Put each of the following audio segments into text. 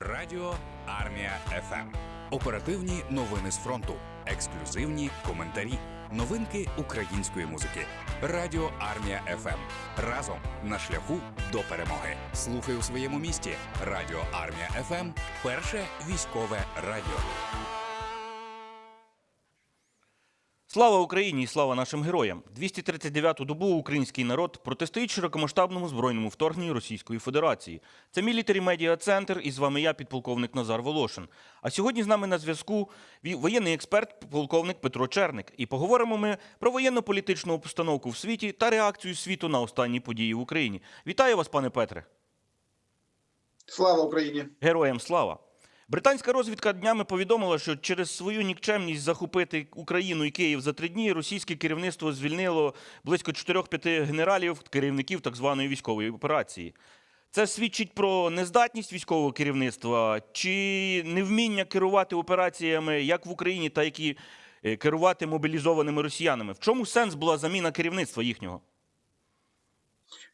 Радіо Армія ФМ. Оперативні новини з фронту, ексклюзивні коментарі, новинки української музики. Радіо Армія ФМ. Разом на шляху до перемоги. Слухай у своєму місті. Радіо Армія ФМ. Перше військове радіо. Слава Україні і слава нашим героям! 239-ту добу український народ протистоїть широкомасштабному збройному вторгненню Російської Федерації. Це мілітарі медіа центр і з вами я, підполковник Назар Волошин. А сьогодні з нами на зв'язку воєнний експерт, полковник Петро Черник. І поговоримо ми про воєнно-політичну обстановку в світі та реакцію світу на останні події в Україні. Вітаю вас, пане Петре! Слава Україні! Героям слава! Британська розвідка днями повідомила, що через свою нікчемність захопити Україну і Київ за три дні російське керівництво звільнило близько 4-5 генералів, керівників так званої військової операції. Це свідчить про нездатність військового керівництва чи невміння керувати операціями як в Україні, так і е, керувати мобілізованими росіянами. В чому сенс була заміна керівництва їхнього?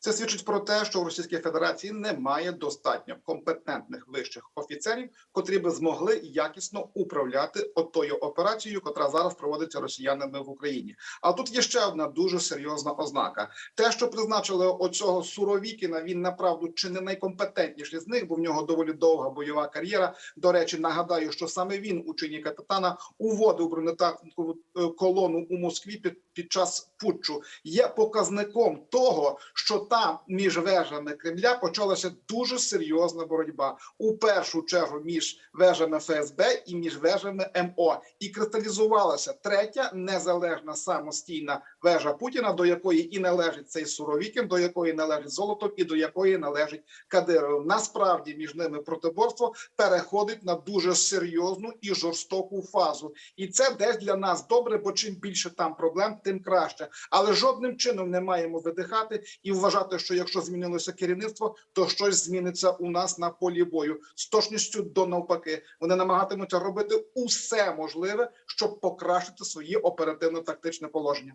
Це свідчить про те, що у Російській Федерації немає достатньо компетентних вищих офіцерів, котрі би змогли якісно управляти отою операцією, котра зараз проводиться росіянами в Україні. А тут є ще одна дуже серйозна ознака: те, що призначили оцього Суровікіна, він направду чи не найкомпетентніший з них, бо в нього доволі довга бойова кар'єра. До речі, нагадаю, що саме він у чині капітана уводив бронетанкову е, колону у Москві під, під час путчу. Є показником того, що там між вежами Кремля почалася дуже серйозна боротьба у першу чергу між вежами ФСБ і між вежами МО, і кристалізувалася третя незалежна самостійна вежа Путіна, до якої і належить цей Суровікін, до якої належить Золотов і до якої належить Кадиров. Насправді між ними протиборство переходить на дуже серйозну і жорстоку фазу, і це десь для нас добре, бо чим більше там проблем, тим краще. Але жодним чином не маємо видихати і вважати, що якщо змінилося керівництво, то щось зміниться у нас на полі бою з точністю до навпаки. Вони намагатимуться робити усе можливе, щоб покращити своє оперативно-тактичне положення.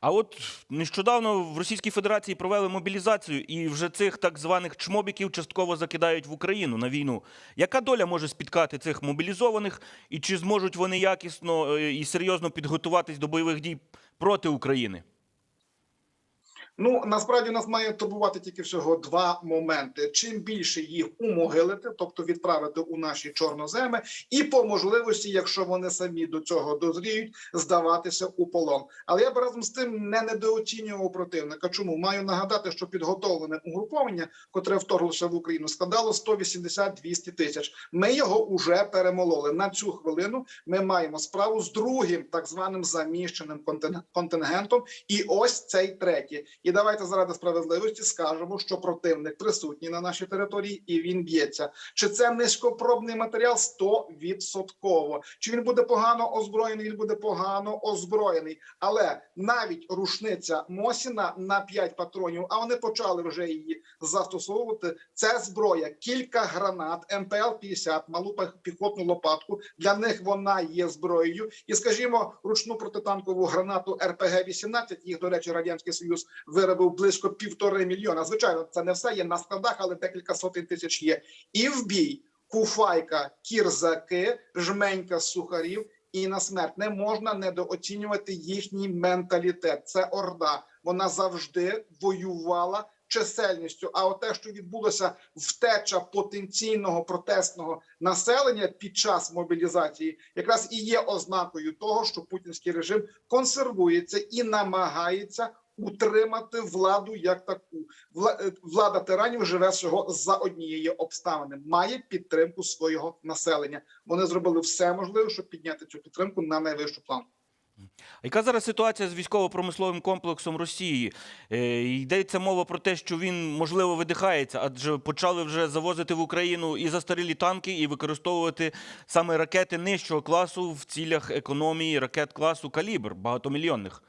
А от нещодавно в Російській Федерації провели мобілізацію, і вже цих так званих чмобіків частково закидають в Україну на війну. Яка доля може спіткати цих мобілізованих, і чи зможуть вони якісно е, і серйозно підготуватись до бойових дій проти України? Ну насправді нас має турбувати тільки всього два моменти: чим більше їх умогилити, тобто відправити у наші чорноземи, і по можливості, якщо вони самі до цього дозріють, здаватися у полон. Але я б разом з тим не недооцінював противника. Чому маю нагадати, що підготовлене угруповання, котре вторглося в Україну, складало 180-200 тисяч. Ми його уже перемололи на цю хвилину. Ми маємо справу з другим так званим заміщеним контин- контингентом, і ось цей третій. І давайте заради справедливості скажемо, що противник присутній на нашій території і він б'ється. Чи це низькопробний матеріал? 100%. Чи він буде погано озброєний? Він буде погано озброєний. Але навіть рушниця Мосіна на 5 патронів, а вони почали вже її застосовувати. Це зброя, кілька гранат, МПЛ-50, малу піхотну лопатку. Для них вона є зброєю. І скажімо, ручну протитанкову гранату РПГ-18, їх, до речі, радянський союз виробив близько півтори мільйона. Звичайно, це не все є на складах, але декілька сотень тисяч є. І в бій куфайка, кірзаки, жменька сухарів. І на смерть не можна недооцінювати їхній менталітет. Це орда. Вона завжди воювала чисельністю. А от те, що відбулося втеча потенційного протестного населення під час мобілізації, якраз і є ознакою того, що путінський режим консервується і намагається утримати владу як таку. Е, Влада тиранів живе всього за однієї обставини, має підтримку свого населення. Вони зробили все можливе, щоб підняти цю підтримку на найвищу планку. Яка зараз ситуація з військово-промисловим комплексом Росії? Е, Йдеться мова про те, що він можливо видихається, адже почали вже завозити в Україну і застарілі танки, і використовувати саме ракети нижчого класу в цілях економії ракет класу калібр багатомільйонних.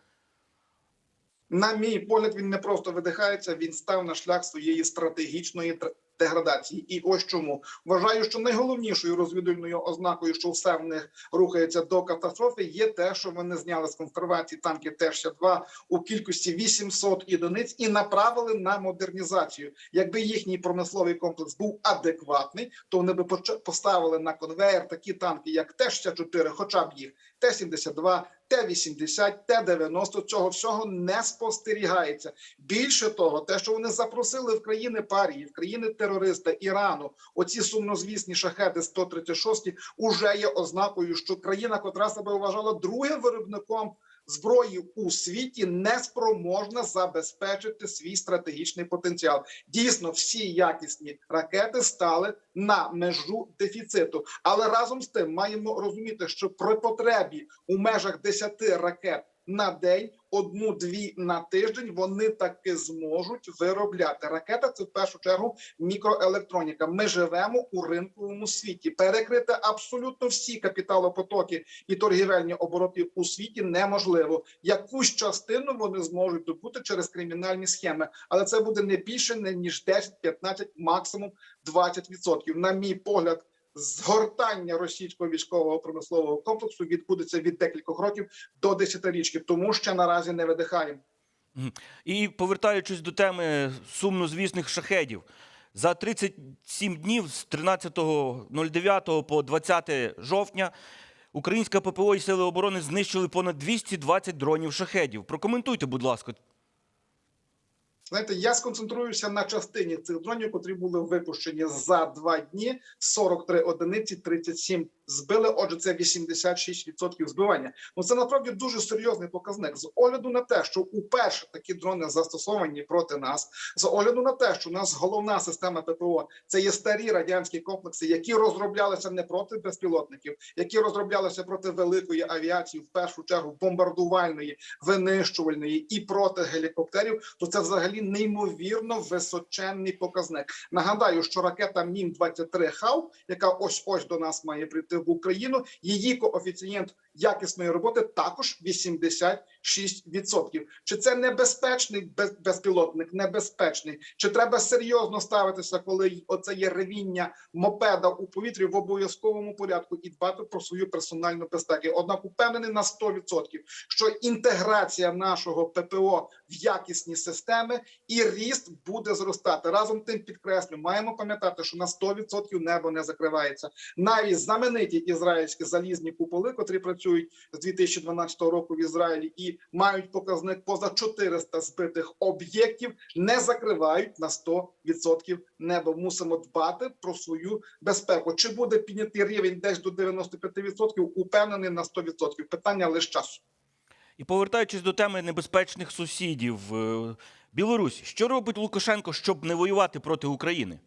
На мій погляд, він не просто видихається, він став на шлях своєї стратегічної деградації. І ось чому вважаю, що найголовнішою розвідувальною ознакою, що все в них рухається до катастрофи, є те, що вони зняли з консервації танки Т-62 у кількості 800 одиниць і направили на модернізацію. Якби їхній промисловий комплекс був адекватний, то вони би поставили на конвейер такі танки, як Т-64, хоча б їх Т-72, Т-80, Т-90. Цього всього не спостерігається. Більше того, те, що вони запросили в країни парії, в країни терориста Ірану, оці сумнозвісні шахети 136, уже є ознакою, що країна, котра себе вважала другим виробником зброї у світі, не спроможна забезпечити свій стратегічний потенціал. Дійсно, всі якісні ракети стали на межу дефіциту. Але разом з тим маємо розуміти, що при потребі у межах 10 ракет на день, одну-дві на тиждень, вони таки зможуть виробляти. Ракета це в першу чергу мікроелектроніка. Ми живемо у ринковому світі. Перекрити абсолютно всі капіталопотоки і торгівельні обороти у світі неможливо. Якусь частину вони зможуть добути через кримінальні схеми, але це буде не більше ніж 10-15, максимум 20%. На мій погляд. Згортання російського військового промислового комплексу відбудеться від декількох років до десятирічки, тому що наразі не видихаємо. І повертаючись до теми сумнозвісних шахедів, за 37 днів з 13.09 по 20 жовтня українська ППО і Сили оборони знищили понад 220 дронів шахедів. Прокоментуйте, будь ласка. Знаєте, я сконцентруюся на частині цих дронів, котрі були випущені за два дні. 43 одиниці, 37 збили. Отже, це 86% збивання. Ну це насправді дуже серйозний показник. З огляду на те, що уперше такі дрони застосовані проти нас, з огляду на те, що у нас головна система ППО це є старі радянські комплекси, які розроблялися не проти безпілотників, які розроблялися проти великої авіації, в першу чергу бомбардувальної, винищувальної і проти гелікоптерів. То це взагалі неймовірно височенний показник. Нагадаю, що ракета Мін 23 Хау, яка ось ось до нас має прийти в Україну, її коефіцієнт якісної роботи також 86%. Чи це небезпечний безпілотник? Небезпечний. Чи треба серйозно ставитися, коли оце є ревіння мопеда у повітрі в обов'язковому порядку і дбати про свою персональну безпеку? Однак упевнений на 100%, що інтеграція нашого ППО в якісні системи і ріст буде зростати. Разом тим підкреслю, маємо пам'ятати, що на 100% небо не закривається. Навіть знамениті ізраїльські залізні куполи, котрі працюють з 2012 року в Ізраїлі і мають показник поза 400 збитих об'єктів, не закривають на 100% небо. Мусимо дбати про свою безпеку. Чи буде піднятий рівень десь до 95%? Упевнений на 100%. Питання лише часу. І повертаючись до теми небезпечних сусідів, е, Білорусь, що робить Лукашенко, щоб не воювати проти України?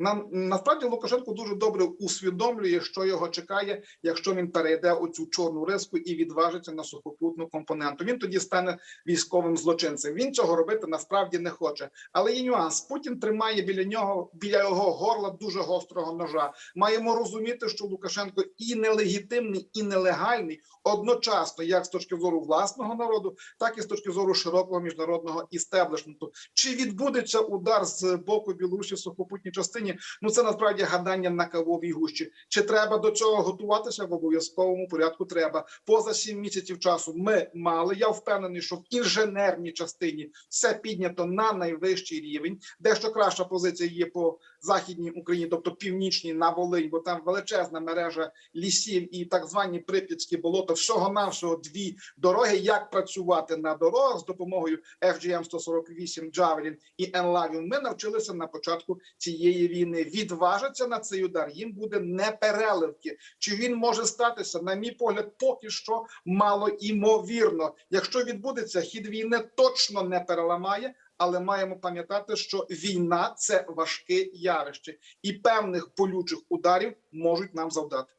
Нам насправді Лукашенко дуже добре усвідомлює, що його чекає, якщо він перейде оцю чорну риску і відважиться на сухопутну компоненту. Він тоді стане військовим злочинцем. Він цього робити насправді не хоче. Але є нюанс. Путін тримає біля нього біля його горла дуже гострого ножа. Маємо розуміти, що Лукашенко і нелегітимний, і нелегальний одночасно, як з точки зору власного народу, так і з точки зору широкого міжнародного істеблішменту. Чи відбудеться удар з боку Білорусі в сухопутній частині? Ну це насправді гадання на кавовій гущі. Чи треба до цього готуватися в обов'язковому порядку? Треба поза сім місяців часу. Ми мали. Я впевнений, що в інженерній частині все піднято на найвищий рівень. Дещо краща позиція є по західній Україні, тобто північній на Волинь, бо там величезна мережа лісів і так звані прип'ятські болота. Всього навсього дві дороги. Як працювати на дорогах з допомогою FGM 148 Javelin і Enlavium Ми навчилися на початку цієї війни. Відважиться на цей удар. Їм буде непереливки. Чи він може статися? На мій погляд, поки що мало імовірно. Якщо відбудеться, хід війни точно не переламає. Але маємо пам'ятати, що війна це важке явище, і певних болючих ударів можуть нам завдати.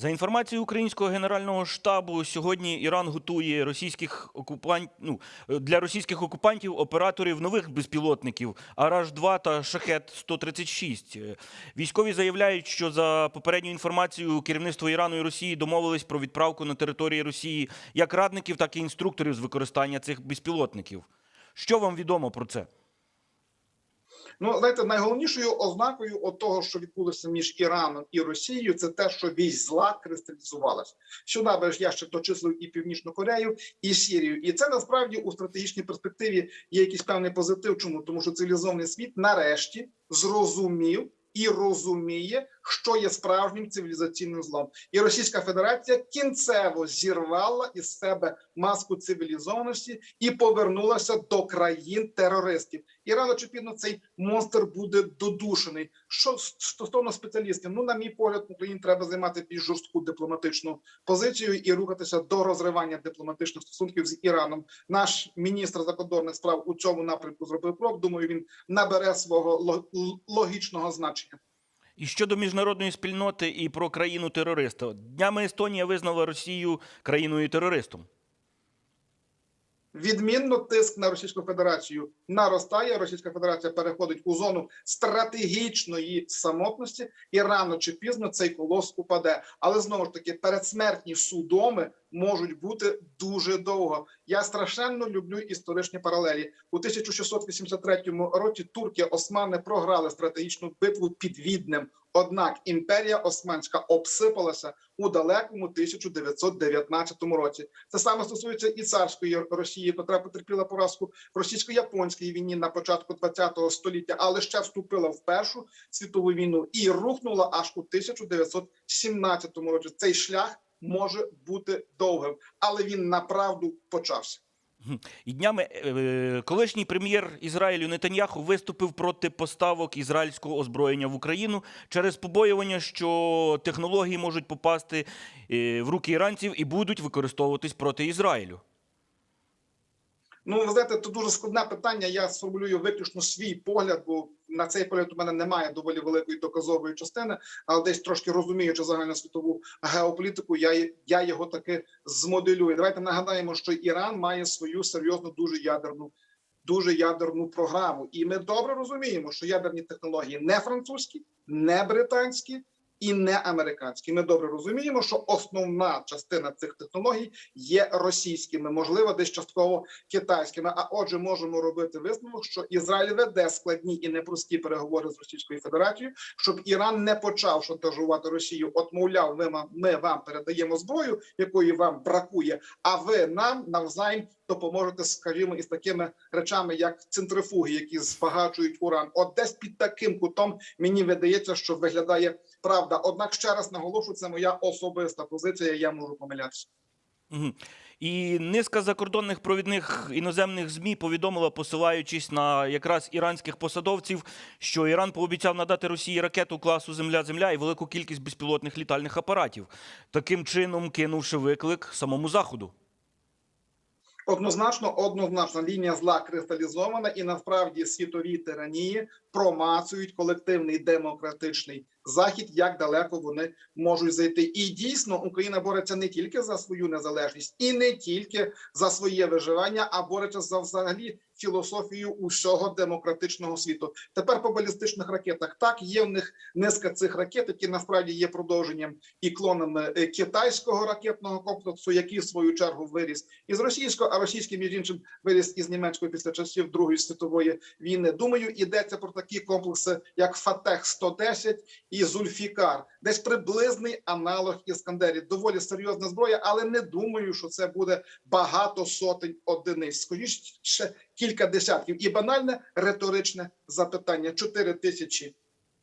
За інформацією українського генерального штабу, сьогодні Іран готує російських окупантів ну, для російських окупантів операторів нових безпілотників Араш 2 та Шахет 136 Військові заявляють, що за попередньою інформацією керівництво Ірану і Росії домовились про відправку на території Росії як радників, так і інструкторів з використання цих безпілотників. Що вам відомо про це? Ну, знаєте, найголовнішою ознакою от того, що відбулося між Іраном і Росією, це те, що вісь зла кристалізувалась. Сюди ж я ще дочислив і Північну Корею, і Сірію. І це насправді у стратегічній перспективі є якийсь певний позитив. Чому тому, що цивілізований світ нарешті зрозумів. І розуміє, що є справжнім цивілізаційним злом, і Російська Федерація кінцево зірвала із себе маску цивілізованості і повернулася до країн терористів. І рано чи пізно цей монстр буде додушений. Що стосовно спеціалістів, ну на мій погляд, Україні треба займати більш жорстку дипломатичну позицію і рухатися до розривання дипломатичних стосунків з Іраном. Наш міністр закордонних справ у цьому напрямку зробив крок. Думаю, він набере свого ло- логічного значення. І щодо міжнародної спільноти і про країну терориста, днями Естонія визнала Росію країною терористом. Відмінно тиск на Російську Федерацію наростає. Російська Федерація переходить у зону стратегічної самотності, і рано чи пізно цей колос упаде. Але знову ж таки, передсмертні судоми можуть бути дуже довго. Я страшенно люблю історичні паралелі. У 1683 році турки османи програли стратегічну битву під Віднем. Однак імперія Османська обсипалася у далекому 1919 році. Це саме стосується і царської Росії, котра потерпіла поразку в російсько-японській війні на початку ХХ століття, але ще вступила в Першу світову війну і рухнула аж у 1917 році. Цей шлях може бути довгим, але він направду почався. І днями е, колишній прем'єр Ізраїлю Нетаньяху виступив проти поставок ізраїльського озброєння в Україну через побоювання, що технології можуть попасти е, в руки іранців і будуть використовуватись проти Ізраїлю. Ну, ви знаєте, це дуже складне питання. Я сформулюю виключно свій погляд, бо на цей погляд у мене немає доволі великої доказової частини, але десь трошки розуміючи загальносвітову геополітику, я, я його таки змоделюю. Давайте нагадаємо, що Іран має свою серйозну дуже ядерну. Дуже ядерну програму, і ми добре розуміємо, що ядерні технології не французькі, не британські і не американські. Ми добре розуміємо, що основна частина цих технологій є російськими, можливо, десь частково китайськими. А отже, можемо робити висновок, що Ізраїль веде складні і непрості переговори з Російською Федерацією, щоб Іран не почав шантажувати Росію. От, мовляв, ми, вам- ми вам передаємо зброю, якої вам бракує, а ви нам навзаєм допоможете, скажімо, із такими речами, як центрифуги, які збагачують уран. От десь під таким кутом мені видається, що виглядає правда. Однак ще раз наголошую, це моя особиста позиція. Я можу помилятися. Мгм. І низка закордонних провідних іноземних змі повідомила, посилаючись на якраз іранських посадовців, що Іран пообіцяв надати Росії ракету класу Земля-Земля і велику кількість безпілотних літальних апаратів, таким чином кинувши виклик самому заходу. Однозначно, однозначно, лінія зла кристалізована, і насправді світові тиранії промацують колективний демократичний захід, як далеко вони можуть зайти. І дійсно Україна бореться не тільки за свою незалежність, і не тільки за своє виживання, а бореться за взагалі філософію усього демократичного світу. Тепер по балістичних ракетах так є в них низка цих ракет, які насправді є продовженням і клонами е, китайського ракетного комплексу, який в свою чергу виріс із російського, а російський між іншим виріс із німецької після часів Другої світової війни. Думаю, йдеться про такі комплекси, як Фатех 110 і Зульфікар, десь приблизний аналог іскандерів. Доволі серйозна зброя, але не думаю, що це буде багато сотень одиниць. Скоріше кілька десятків. І банальне риторичне запитання: 4 тисячі е,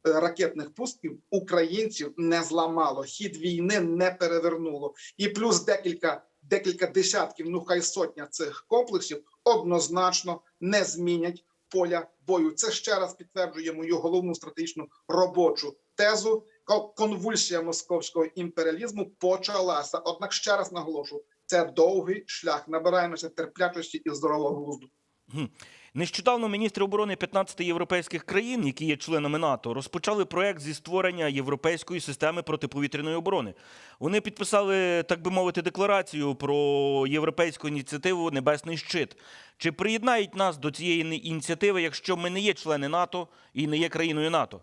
ракетних пусків українців не зламало. Хід війни не перевернуло, і плюс декілька. Декілька десятків, ну хай сотня цих комплексів однозначно не змінять поля бою. Це ще раз підтверджує мою головну стратегічну робочу тезу. Конвульсія московського імперіалізму почалася. Однак ще раз наголошу: це довгий шлях. Набираємося терплячості і здорового глузду. Нещодавно міністри оборони 15 європейських країн, які є членами НАТО, розпочали проект зі створення європейської системи протиповітряної оборони. Вони підписали, так би мовити, декларацію про європейську ініціативу Небесний щит. Чи приєднають нас до цієї ініціативи, якщо ми не є члени НАТО і не є країною НАТО?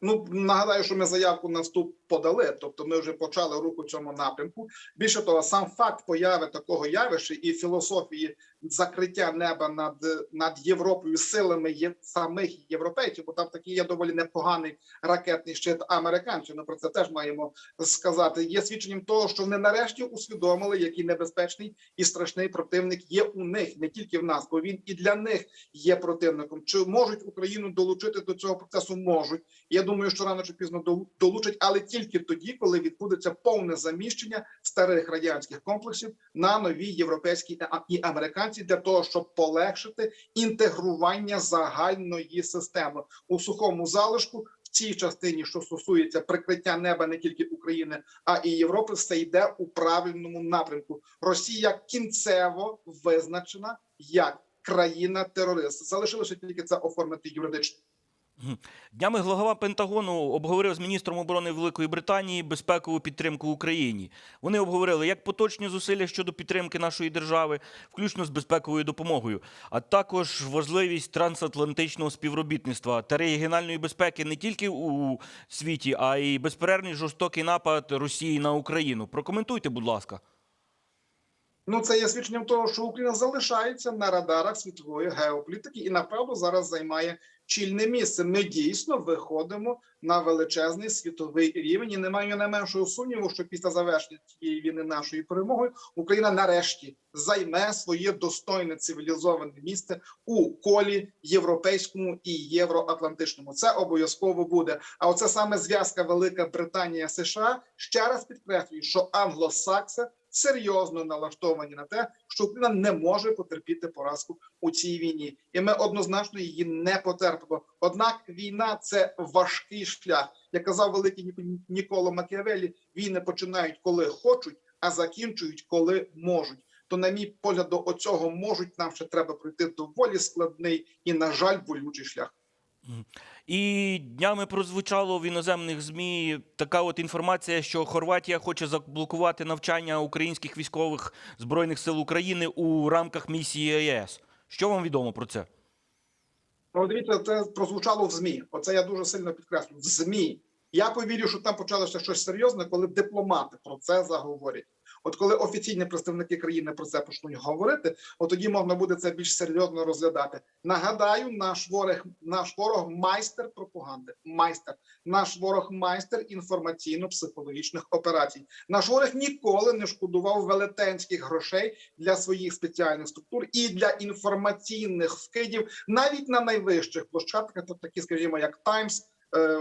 Ну нагадаю, що ми заявку на вступ подали, тобто ми вже почали рух у цьому напрямку. Більше того, сам факт появи такого явища і філософії закриття неба над, над Європою силами є самих європейців, бо там такий є доволі непоганий ракетний щит американців. Ми про це теж маємо сказати. Є свідченням того, що вони нарешті усвідомили, який небезпечний і страшний противник є у них, не тільки в нас, бо він і для них є противником. Чи можуть Україну долучити до цього процесу? Можуть. Я думаю, що рано чи пізно дол- долучать, але тільки тоді, коли відбудеться повне заміщення старих радянських комплексів на нові європейські і американці для того, щоб полегшити інтегрування загальної системи у сухому залишку. В цій частині, що стосується прикриття неба не тільки України, а і Європи, все йде у правильному напрямку. Росія кінцево визначена як країна-терорист. Залишилося тільки це оформити юридично. Днями глава Пентагону обговорив з міністром оборони Великої Британії безпекову підтримку Україні. Вони обговорили як поточні зусилля щодо підтримки нашої держави, включно з безпековою допомогою, а також важливість трансатлантичного співробітництва та регіональної безпеки не тільки у світі, а й безперервний жорстокий напад Росії на Україну. Прокоментуйте, будь ласка. Ну, це є свідченням того, що Україна залишається на радарах світової геополітики і направду зараз займає чільне місце. Ми дійсно виходимо на величезний світовий рівень. І немає найменшого сумніву, що після завершення цієї війни нашою перемогою Україна нарешті займе своє достойне цивілізоване місце у колі європейському і євроатлантичному. Це обов'язково буде. А оце саме зв'язка Велика Британія США ще раз підкреслює, що англосакси серйозно налаштовані на те, що Україна не може потерпіти поразку у цій війні, і ми однозначно її не потерпимо. Однак війна це важкий шлях. Як казав великий Ні- Ніколо Макіавелі, війни починають коли хочуть, а закінчують коли можуть. То, на мій погляд, до оцього можуть нам ще треба пройти доволі складний і, на жаль, болючий шлях. І днями прозвучало в іноземних змі така от інформація, що Хорватія хоче заблокувати навчання українських військових збройних сил України у рамках місії ЄС. Що вам відомо про це? Ну, дивіться, це прозвучало в ЗМІ. Оце я дуже сильно підкреслю. В ЗМІ. Я повірю, що там почалося щось серйозне, коли дипломати про це заговорять. От коли офіційні представники країни про це почнуть говорити, от тоді можна буде це більш серйозно розглядати. Нагадаю, наш ворог, наш ворог майстер пропаганди. Майстер, наш ворог майстер інформаційно-психологічних операцій. Наш ворог ніколи не шкодував велетенських грошей для своїх спеціальних структур і для інформаційних вкидів навіть на найвищих площадках, то такі, скажімо, як Таймс.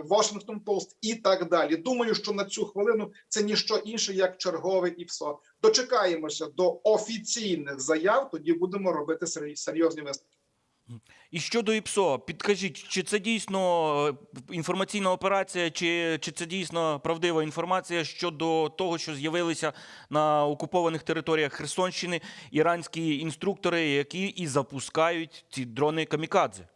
Washington Post і так далі. Думаю, що на цю хвилину це ніщо інше, як чергове і ПСО. Дочекаємося до офіційних заяв. Тоді будемо робити сер- серйозні висновки. І щодо ІПСО, підкажіть, чи це дійсно е, інформаційна операція, чи, чи це дійсно правдива інформація щодо того, що з'явилися на окупованих територіях Херсонщини іранські інструктори, які і запускають ці дрони камікадзе?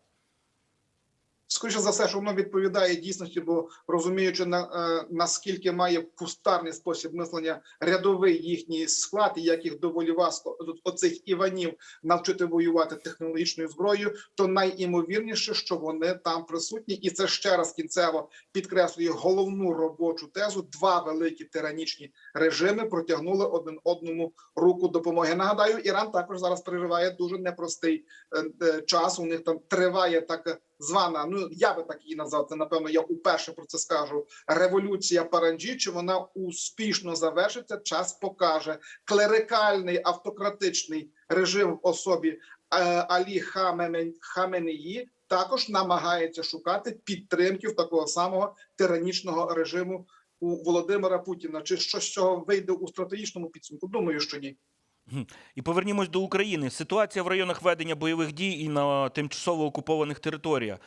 Скоріше за все, що воно відповідає дійсності, бо розуміючи на е, наскільки має кустарний спосіб мислення рядовий їхній склад, і як їх доволі важко оцих іванів навчити воювати технологічною зброєю, то найімовірніше, що вони там присутні, і це ще раз кінцево підкреслює головну робочу тезу. Два великі тиранічні режими протягнули один одному руку допомоги. Нагадаю, Іран також зараз переживає дуже непростий е, е, час. У них там триває так звана. Ну я би так її назвав. Це напевно. Я уперше про це скажу. Революція Паранджі. Чи вона успішно завершиться? Час покаже клерикальний автократичний режим в особі е, Алі Хаменеї також намагається шукати підтримків такого самого тиранічного режиму у Володимира Путіна. Чи щось з цього вийде у стратегічному підсумку? Думаю, що ні. І повернімось до України. Ситуація в районах ведення бойових дій і на тимчасово окупованих територіях.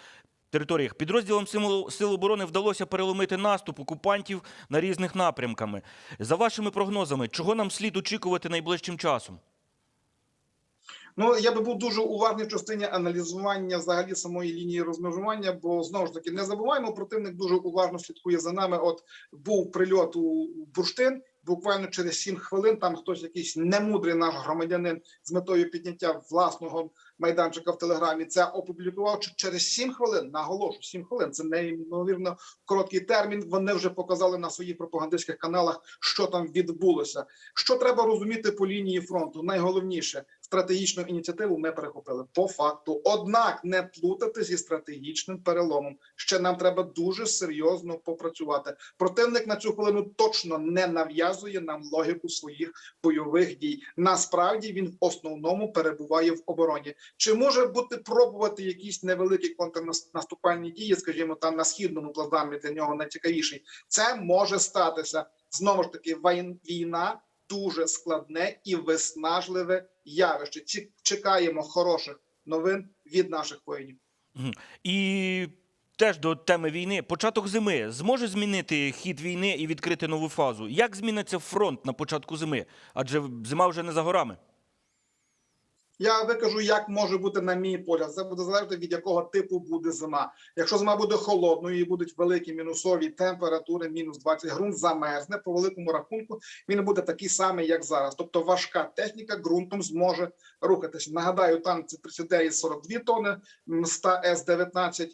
Територіях підрозділам Сил- оборони вдалося переломити наступ окупантів на різних напрямками. За вашими прогнозами, чого нам слід очікувати найближчим часом? Ну я би був дуже уважний в частині аналізування взагалі самої лінії розмежування, бо знову ж таки не забуваємо, противник дуже уважно слідкує за нами. От був прильот у бурштин. Буквально через 7 хвилин там хтось, якийсь немудрий наш громадянин з метою підняття власного майданчика в Телеграмі це опублікував через 7 хвилин. Наголошу 7 хвилин. Це неймовірно короткий термін. Вони вже показали на своїх пропагандистських каналах, що там відбулося. Що треба розуміти по лінії фронту? Найголовніше стратегічну ініціативу ми перехопили по факту. Однак не плутати зі стратегічним переломом. Ще нам треба дуже серйозно попрацювати. Противник на цю хвилину точно не нав'язує нам логіку своїх бойових дій. Насправді він в основному перебуває в обороні. Чи може бути пробувати якісь невеликі контрнаступальні дії, скажімо, там на східному плацдармі для нього найцікавіший? Це може статися знову ж таки. війна дуже складне і виснажливе явище. Чекаємо хороших новин від наших воїнів. І теж до теми війни. Початок зими зможе змінити хід війни і відкрити нову фазу. Як зміниться фронт на початку зими? Адже зима вже не за горами. Я викажу, як може бути на мій погляд. Це буде залежати від якого типу буде зима. Якщо зима буде холодною і будуть великі мінусові температури, мінус 20 ґрунт замерзне по великому рахунку. Він буде такий самий, як зараз. Тобто важка техніка ґрунтом зможе рухатися. Нагадаю, там це 39 42 тони, МСТА С-19 е,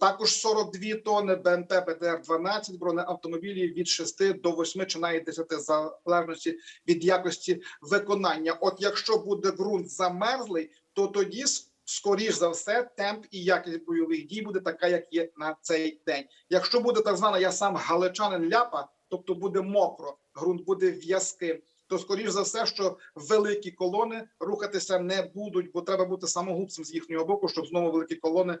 також 42 тони, БМП БТР-12, бронеавтомобілі від 6 до 8 чи навіть 10, в залежності від якості виконання. От якщо буде ґрунт замерзлий, то тоді скоріш за все темп і якість бойових дій буде така, як є на цей день. Якщо буде так звана, я сам галичанин ляпа, тобто буде мокро, ґрунт буде в'язким. То скоріш за все, що великі колони рухатися не будуть, бо треба бути самогубцем з їхнього боку, щоб знову великі колони е,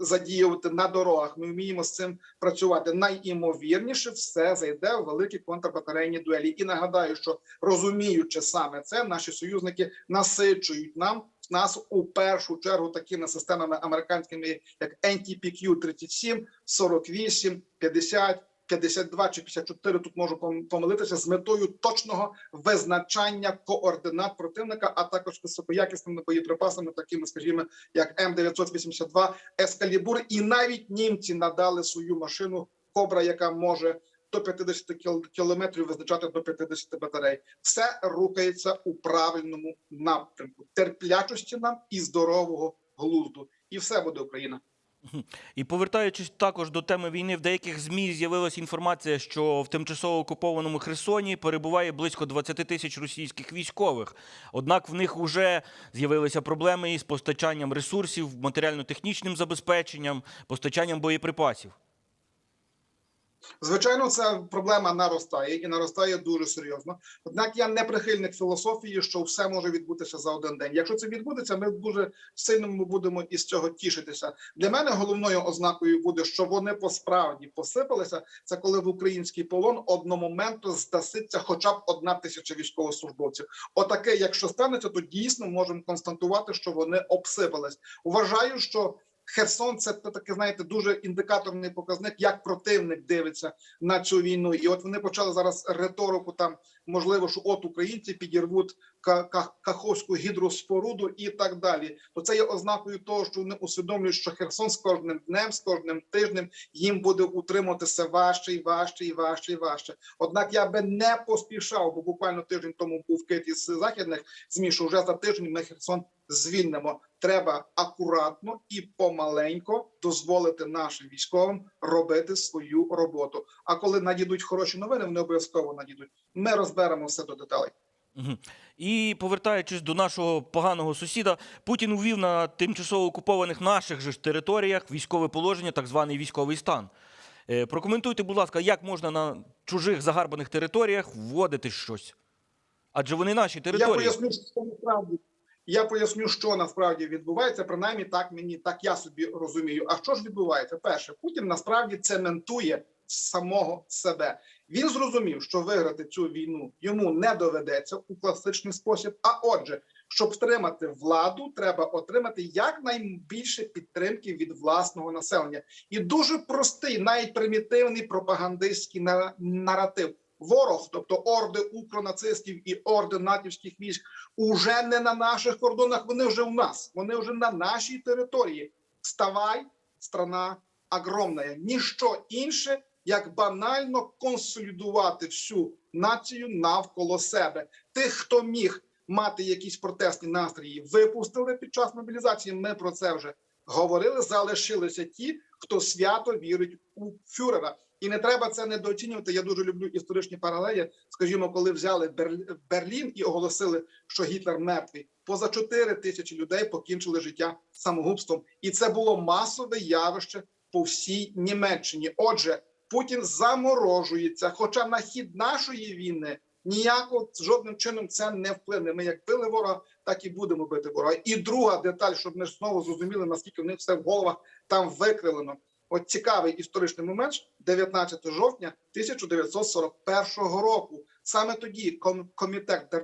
задіювати на дорогах. Ми вміємо з цим працювати. Найімовірніше все зайде в великі контрбатарейні дуелі. І нагадаю, що розуміючи саме це, наші союзники насичують нам нас у першу чергу такими системами американськими, як NTPQ 37 48 50 52 чи 54, тут можу помилитися з метою точного визначання координат противника, а також високоякісними боєприпасами, такими, скажімо, як М982 Ескалібур. І навіть німці надали свою машину Кобра, яка може до 50 кіл- кілометрів визначати до 50 батарей. Все рухається у правильному напрямку. Терплячості нам і здорового глузду. І все буде Україна. І повертаючись також до теми війни, в деяких змі з'явилася інформація, що в тимчасово окупованому Херсоні перебуває близько 20 тисяч російських військових. Однак в них вже з'явилися проблеми із постачанням ресурсів, матеріально-технічним забезпеченням, постачанням боєприпасів. Звичайно, ця проблема наростає і наростає дуже серйозно. Однак я не прихильник філософії, що все може відбутися за один день. Якщо це відбудеться, ми дуже сильно будемо із цього тішитися. Для мене головною ознакою буде, що вони посправді посипалися. Це коли в український полон одномоментно здаситься хоча б одна тисяча військовослужбовців. Отаке, якщо станеться, то дійсно можемо констатувати, що вони обсипались. Вважаю, що Херсон це таке, знаєте, дуже індикаторний показник, як противник дивиться на цю війну. І от вони почали зараз риторику там, можливо, що от українці підірвуть Ка- Ка- Каховську гідроспоруду і так далі. То це є ознакою того, що вони усвідомлюють, що Херсон з кожним днем, з кожним тижнем їм буде утримуватися важче і важче і важче і важче. Однак я би не поспішав, бо буквально тиждень тому був кит із західних змі, що вже за тиждень ми Херсон звільнимо. Треба акуратно і помаленько дозволити нашим військовим робити свою роботу. А коли надійдуть хороші новини, вони обов'язково надійдуть. Ми розберемо все до деталей. І повертаючись до нашого поганого сусіда, Путін увів на тимчасово окупованих наших же ж територіях військове положення, так званий військовий стан. Е, Прокоментуйте, будь ласка, як можна на чужих загарбаних територіях вводити щось? Адже вони наші території. Я поясню, що насправді. Я поясню, що насправді відбувається. Принаймні, так мені так я собі розумію. А що ж відбувається? Перше, Путін насправді цементує самого себе. Він зрозумів, що виграти цю війну йому не доведеться у класичний спосіб. А отже, щоб втримати владу, треба отримати якнайбільше підтримки від власного населення. І дуже простий, навіть примітивний пропагандистський на- наратив. Ворог, тобто орди укронацистів і орди натівських військ, уже не на наших кордонах. Вони вже у нас. Вони вже на нашій території. Вставай, страна огромна. Ніщо інше, як банально консолідувати всю націю навколо себе. Тих, хто міг мати якісь протестні настрої, випустили під час мобілізації. Ми про це вже говорили. Залишилися ті, хто свято вірить у фюрера. І не треба це недооцінювати. Я дуже люблю історичні паралелі. Скажімо, коли взяли Бер- Берлін і оголосили, що Гітлер мертвий, поза 4 тисячі людей покінчили життя самогубством, і це було масове явище по всій Німеччині. Отже, Путін заморожується. Хоча на хід нашої війни ніяко жодним чином це не вплине. Ми як били ворога, так і будемо бити ворога. І друга деталь, щоб ми знову зрозуміли, наскільки в них все в головах там викривлено. От цікавий історичний момент, 19 жовтня 1941 року. Саме тоді ком- комітет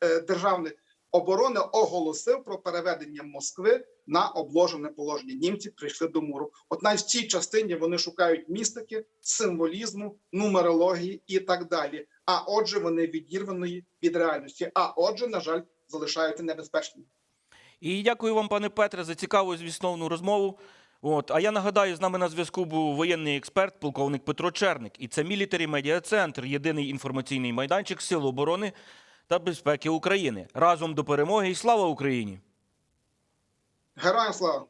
е, державної оборони оголосив про переведення Москви на обложене положення. Німці прийшли до муру. От навіть в цій частині вони шукають містики, символізму, нумерології і так далі. А отже, вони відірваної від реальності. А отже, на жаль, залишаються небезпечними. І дякую вам, пане Петре, за цікаву і змістовну розмову. От, а я нагадаю, з нами на зв'язку був воєнний експерт, полковник Петро Черник. І це Мілітарі Медіа Центр, єдиний інформаційний майданчик Сил оборони та безпеки України. Разом до перемоги і слава Україні! Героям слава!